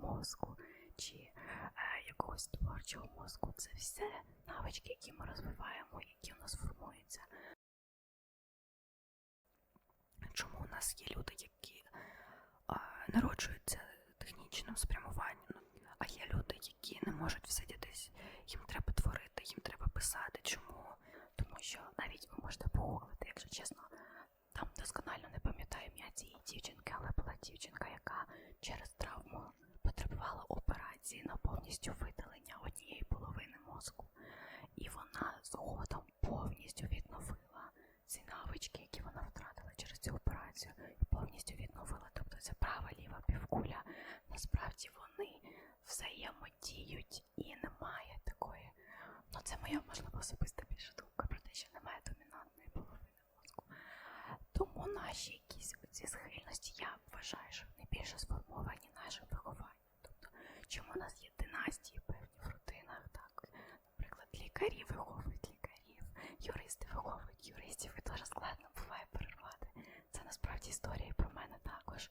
мозку чи е, якогось творчого мозку. Це все навички, які ми розвиваємо, які у нас формуються. Чому у нас є люди, які а, народжуються технічним спрямуванням, а є люди, які не можуть всидітись, їм треба творити, їм треба писати. Чому? Тому що навіть ви можете погуглити, якщо чесно, там досконально не пам'ятаю ім'я цієї дівчинки, але була дівчинка, яка через повністю видалення однієї половини мозку. І вона згодом повністю відновила ці навички, які вона втратила через цю операцію, і повністю відновила. Тобто це права ліва півкуля. Насправді вони взаємодіють і немає такої. Ну, це моя можливо особиста більша думка про те, що немає домінантної половини мозку. Тому наші якісь ці схильності, я вважаю, що вони більше сформовані нашим вихованням. Тобто, чому нас є династії певні в родинах. Так, Наприклад, лікарі виховують лікарів, юристи виховують юристів, і дуже складно буває перервати. Це насправді історія про мене також.